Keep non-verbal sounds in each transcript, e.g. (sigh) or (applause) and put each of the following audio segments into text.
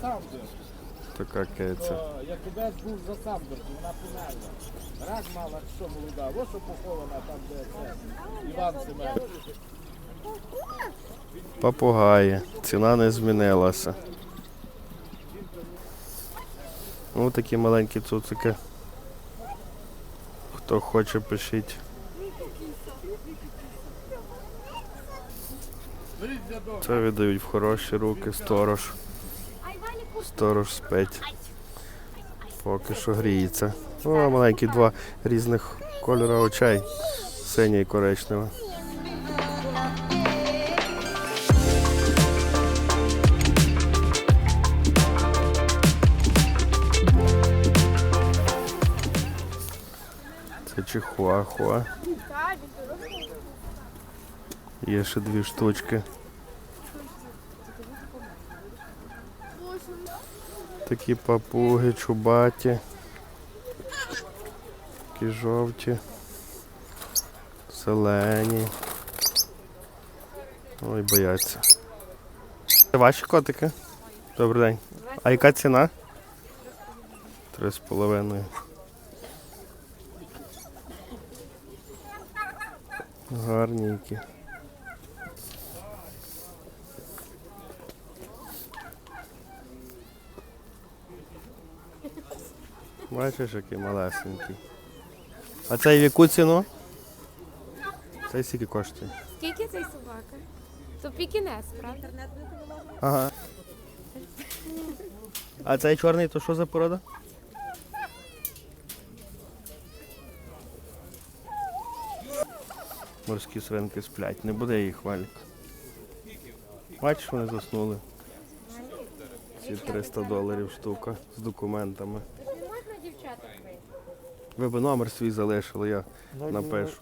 Самбір. Така киця. То Якубець був за самбірку, вона померла. Рак мала, що молода. Ось що похована там, де це. Іван Семенович. Попугаї. Ціна не змінилася. Ну такі маленькі цуцики. Хто хоче, пишіть. Це віддають в хороші руки, сторож. Сторож спить. Поки що гріється. Ну, маленькі два різних кольора очей. Синє і коричневе. Це чихуахуа. Є ще дві штучки. Такі папуги, чубаті. Такі жовті. Зелені. Ой, бояться. Це ваші котики? Добрий день. А яка ціна? Три з половиною. Гарненькі. Бачиш, який малесенький. А цей в яку ціну? Цей скільки коштує? Скільки цей собака? То пікінес, правда? Ага. А цей чорний, то що за порода? Морські свинки сплять, не буде їх валік. Бачиш, вони заснули. Ці 300 доларів штука з документами. Ви б номер свій залишили, я напишу.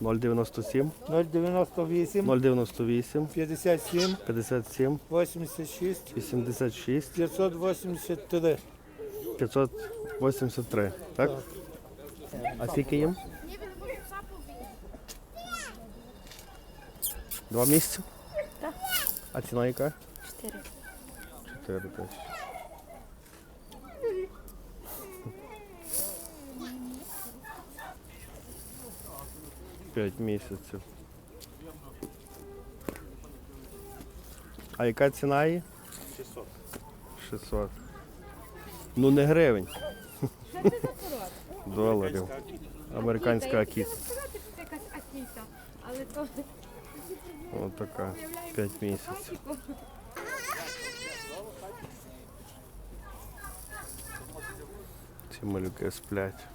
097 098 098 57 57 86 86 583. 583, так? А скільки їм? Два місяці? Так. А ціна яка? Чотири. Чотири тисячі. П'ять місяців. А яка ціна її? 600. 600. Ну не гривень. Що це за порода? Доларів. Американська акіт. Якась акіта, але то Ось така. 5 місяців. Ці малюки сплять.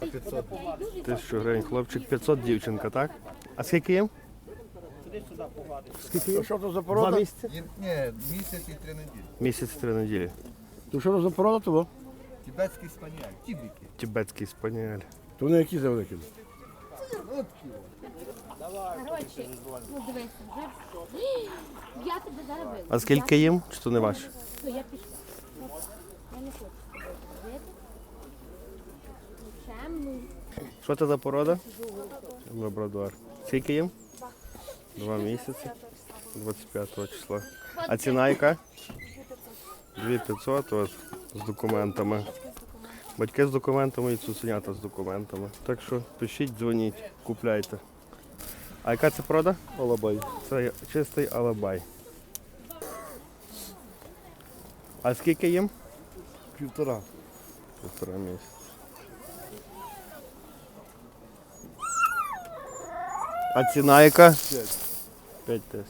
1000 гривень хлопчик, 500 дівчинка, так? А скільки їм? Скільки їм? Що то за Два порода? місяці? Ні, місяць і три неділі. Місяць три неділі. То що то за порода того? Тібетський спаніель, тібіки. Тибетський спаніель. То вони які за великі? коротше. Ну дивися, вже. (gasps) Я тебе зараз. А скільки їм? Чи то не ваш? Я пішла. Я не хочу з тобою говорити. Чому? Що це за порода? Лабрадор. Скільки їм? Два місяці. 25 числа. А ціна яка? 2500 от, з документами. Батьки з документами і цуценята з документами. Так що пишіть, дзвоніть, купляйте. А яка це порода? Алабай. Це чистий алабай. А скільки їм? Півтора. Півтора місяця. А ціна яка? П'ять. П'ять тисяч.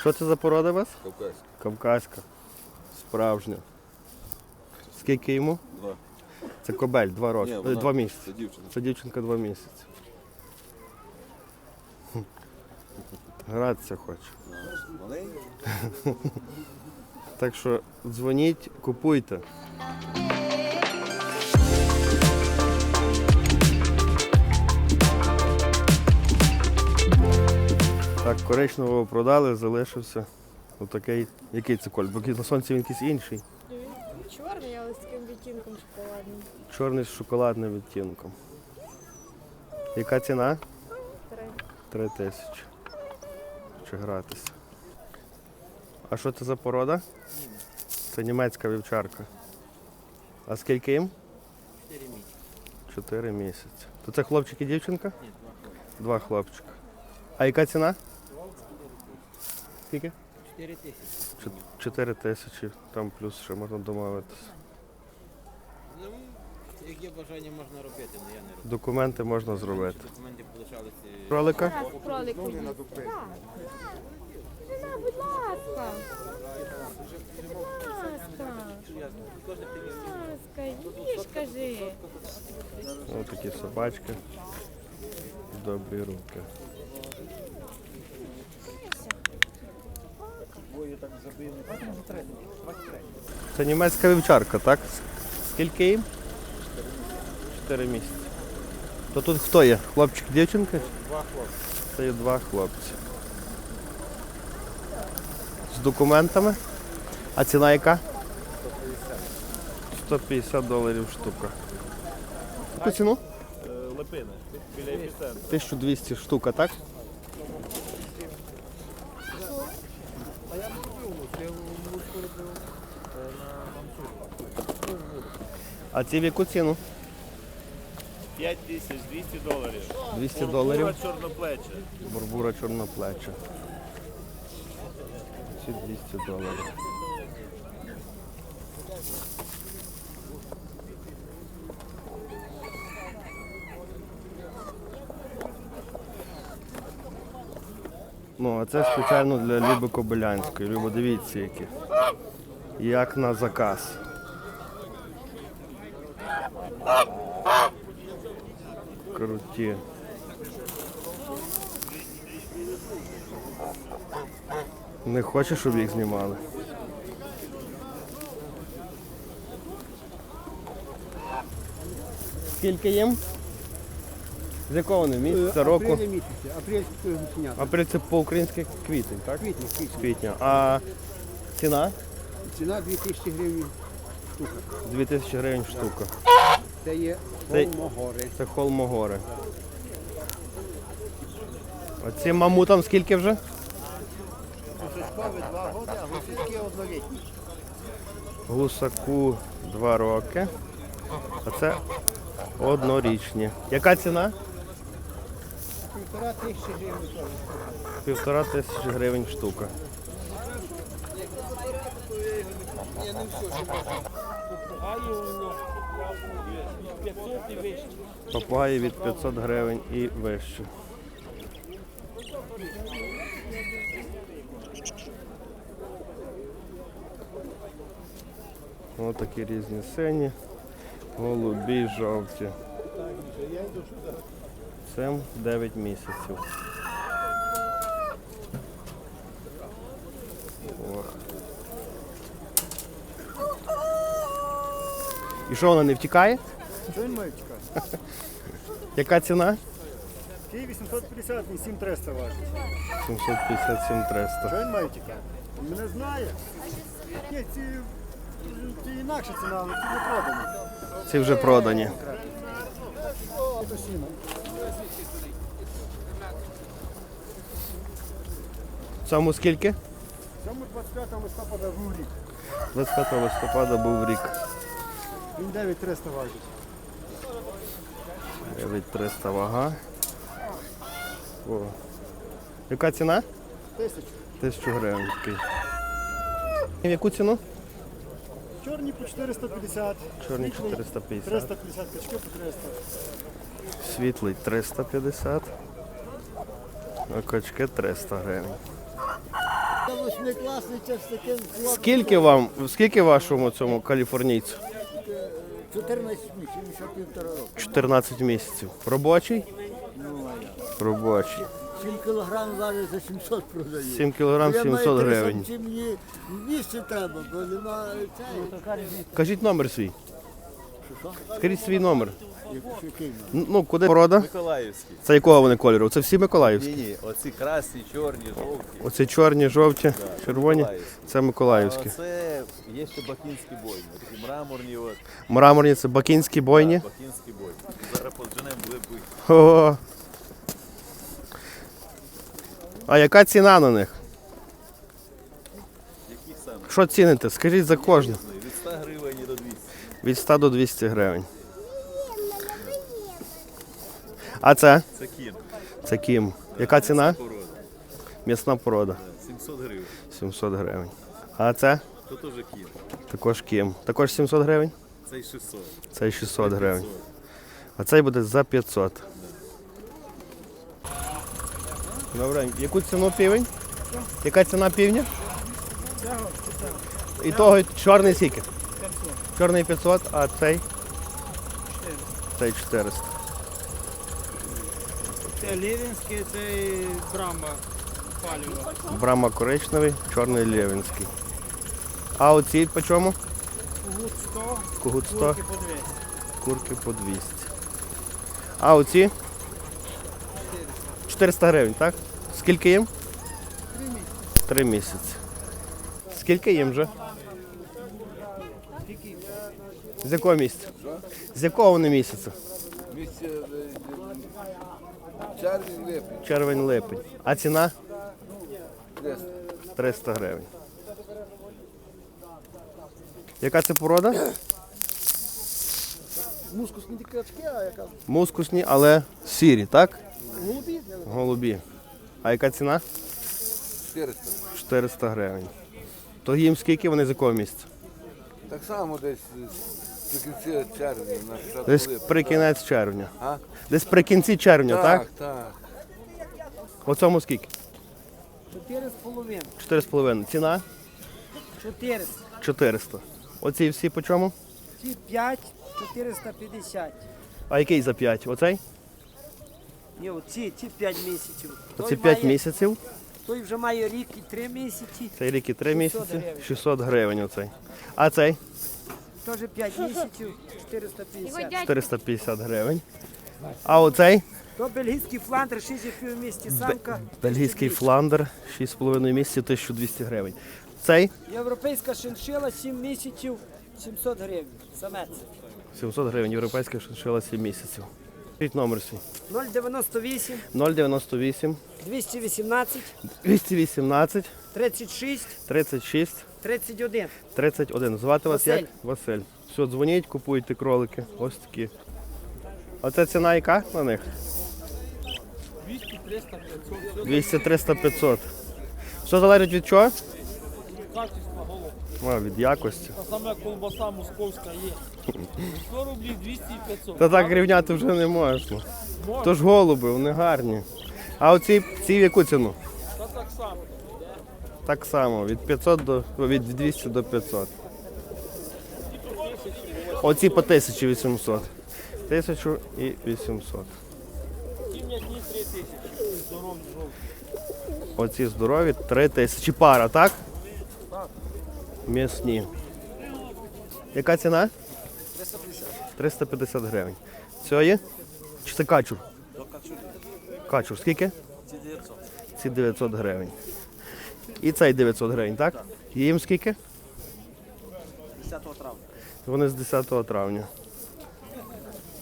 Що це за порода у вас? Кавказький. Кавказька. Справжня. Скільки йому? Два. Це кобель, два роки. Ні, Е, вона- Два місяці. Це дівчина. Це дівчинка два місяці. Хм. Гратися хоче. Так що дзвоніть, купуйте. Коричневого продали, залишився отакий. Який це коль? Бо на сонці він якийсь інший. Чорний, але з таким відтінком шоколадним. Чорний з шоколадним відтінком. Яка ціна? Три. Три тисячі. Чи гратися. А що це за порода? Це німецька вівчарка. А скільки їм? Чотири місяці. Чотири місяці. То це хлопчик і дівчинка? Ні, два хлопці. Два хлопчика. А яка ціна? Скільки? Чотири тисячі. Чот- Чотири тисячі, там плюс ще можна домовитися. Ну, як є бажання, можна робити, але я не роблю. Документи можна зробити. Документи залишалися. Кролика? Кролик Жена, будь ласка. Будь ласка. Будь ласка, їж, кажи. Ось такі собачки. Добрі руки. Це німецька вівчарка, так? Скільки їм? Чотири місяці. То тут хто є? Хлопчик, дівчинка? Два хлопці. Це є два хлопці. З документами. А ціна яка? 150 доларів штука. Яку ціну? Липини, біля епіцентру. 1200 штука, так? А ці в яку ціну? 5 тисяч 200 доларів. 200 доларів. Бурбура чорноплеча. Бурбура чорноплеча. Ці 200 доларів. Ну, а це спеціально для Люби Кобилянської. Люба, дивіться які. Як на заказ. Круті. Не хочеш, щоб їх знімали? Скільки їм? З якого вони? Місяця, року? Апреля місяця, гусеня. Апрель це по-українськи квітень, так? Квітні, З квітні. квітня. А ціна? Ціна 2000 гривень штука. 2000 гривень штука. Це є Це- холмогори. Це холмогори. А ці мамутам скільки вже? Гусачкові два роки, а гусячки однолітні. Гусаку 2 роки. А це однорічні. Яка ціна? Півтора тисячі гривень. Півтора тисячі гривень штука. Папаї від 500 гривень і вище. Ось такі різні сині, голубі, жовті. Цим 9 місяців. О. І що вона не втікає? Що він має чекати? (laughs) Яка ціна? Ті 850, не 7300 важить. 757 300. Що він має чекати? Він мене знає. Ні, ці, ці інакше ціна, але ці не продані. Ці вже продані. Це Цьому скільки? Цьому 25 листопада був рік. 25 листопада був рік. Він 9300 важить. 9300 вага. О. Яка ціна? Тисячу. 1000 гривень такий. В яку ціну? Чорні по 450. Чорні світлий 450. 350, качки по 300. Світлий 350. А качки 300 гривень. Восьмикласниця з таким Скільки вам, скільки вашому цьому каліфорнійцю? 14 місяців, ще півтора року. 14 місяців. Робочий? Ну, а я. Робочий. 7 кілограм зараз за 700 продаю. 7 кілограм 700 гривень. самці, мені 200 треба, бо нема цей. Кажіть номер свій. Скажіть свій номер. Ну, куди порода? Миколаївський. Це якого вони кольору? Це всі миколаївські? Ні, оці красні, чорні, жовті. Оці чорні, жовті, червоні. Миколаївські. Це миколаївські. А Це є ще бакінські бойні. Такі мраморні, от. Мраморні це бакінські бойні. Бакінські бойні. Зараз подженемо буде бити. О. А яка ціна на них? Які саме? Що ціните? Скажіть за кожну. Від 100 гривень і до 200. Від 100 до 200 гривень. А це? Це кін. Це кім. Яка ціна? Порода. М'ясна порода. 700 гривень. 700 гривень. А це? То теж кін. Також кім. Також 700 гривень? Це 600. Це 600 гривень. А цей буде за 500. Добре, яку ціну півень? Яка ціна півня? І того чорний скільки? Чорний 500, а цей? Цей 400. Це Лівінський, це і Брама паліва. Брама коричневий, чорний лєвінський. А оці по чому? Гуд 100, Кугут 100, курки по 200. курки по 200. А оці? 400 гривень, так? Скільки їм? Три місяці. Скільки їм вже? З якого місяця? З якого вони місяця? Місце червень липень. Червень, липень. А ціна? 300. 300 гривень. Яка це порода? Мускусні дикачки, а яка? Мускусні, але сірі, так? Голубі? Голубі. А яка ціна? 400. 400 гривень. То їм скільки вони з якого місяця? Так само десь з кінці червня. на початку Десь липня. при кінець червня. А? Десь при кінці червня, так? Так, так. По цьому скільки? Чотири з половиною. 4,5. Ціна? Чотири. 400. Оці всі по чому? Ці 5, 450. А який за 5? Оцей? Ні, оці, ці 5 місяців. Оці Той 5 має- місяців. Той вже має рік і 3 місяці. Цей рік і 3 600 місяці. гривень. 600 гривень оцей. А цей? Теж 5 місяців, 450. 450 гривень. А оцей? То бельгійський фландр, 6,5 місяці самка. Бельгійський фландер 6,5 місяців, 1200 гривень. Цей? Європейська шиншила 7 місяців, 700 гривень. Самець. 700 гривень. Європейська шиншила 7 місяців. Скажіть номер свій. 098 098 218 218 36 36 31. 31. Звати вас Василь. як? Василь. Все, дзвоніть, купуйте кролики. Ось такі. А це ціна яка на них? 200, 300, 500. 200, 300, 500. Все залежить від чого? Качество голов. А, від якості. Та саме колбаса московська є. 100 рублів 200 і 500. Та так рівняти вже не можна. То ж голуби, вони гарні. А оці ці в яку ціну? Та так само. Так само, від 500 до від 200 до 500. Оці по 1800. 1800. Ті м'ясні 3 тисячі. Оці здорові 3000 пара, так? М'ясні. Яка ціна? 350 гривень. Цієї? Чи це качур? Качур. Скільки? Ці 900 гривень. І цей 900 гривень, так? Їм скільки? 10 травня. Вони з 10 травня.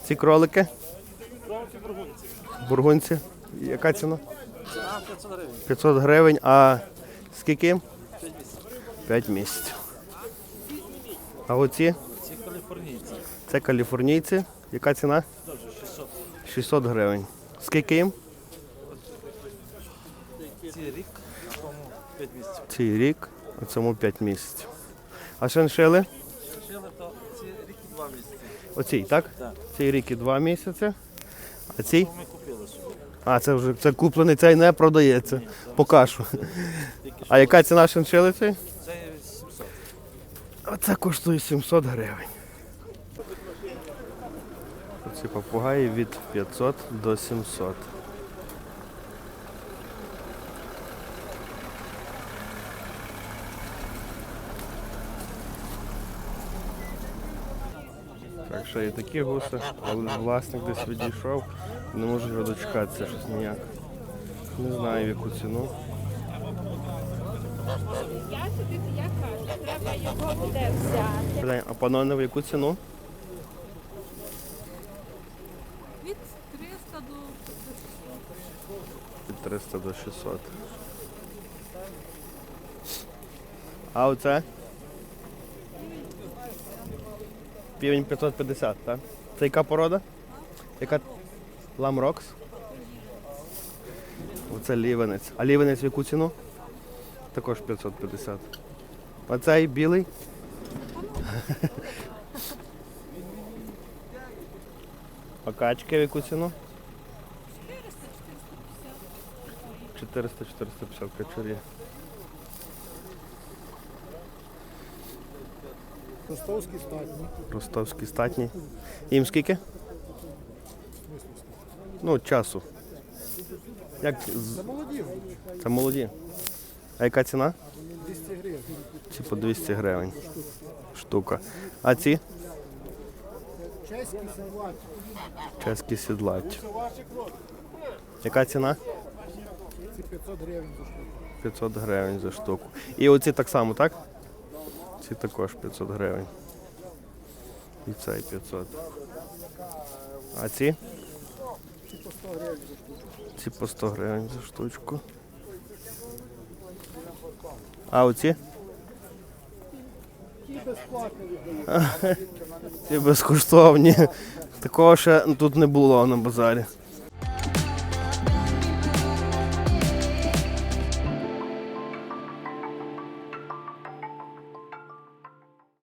Ці кролики? Кровки бургунці. Бургунці. Яка ціна? Ціна 500 гривень. 500 гривень, а скільки? їм? 5 місяців. А оці? Ці каліфорнійці. Це каліфорнійці. Яка ціна? 600. 600 гривень. Скільки їм? Ці рік, тому 5 місяців. Цей рік, а цьому 5 місяців. А шиншили? Шили то ці рік і 2 місяці. Оцій, так? Так. Цей рік і 2 місяці. А цей? Ми купили собі. А, це вже це куплений, цей не продається. Покажу. А яка ціна шиншили цей? Це 700. Оце коштує 700 гривень. Ці попугаї від 500 до 700. Так ще є такі гуси, але власник десь відійшов, не можу його дочекатися щось ніяк. Не знаю в яку ціну. Я тобі я кажу, треба його буде взяти. Блін, А панони в яку ціну? Від 300 до Від 300 до 600. А оце? Півень 550, так? Це яка порода? Яка ламрокс? Оце лівенець. А лівенець в яку ціну? Також 550. А цей білий? (laughs) А качки в яку ціну? 400-450 качурі. Ростовський статні. Ростовські статні. Їм скільки? Ну, часу. Як Це молоді, це молоді. А яка ціна? 200 гривень. Ці по 200 гривень. Штука. А ці? Чеський салат. Чеські сідлач. Яка ціна? Ці 500 гривень за штуку. 500 гривень за штуку. І оці так само, так? Ці також 500 гривень. І цей 500. А ці? Ці по 100 гривень за штуку. Ці по 100 гривень за штучку. А оці? Ці безкоштовні. Такого ще тут не було на базарі.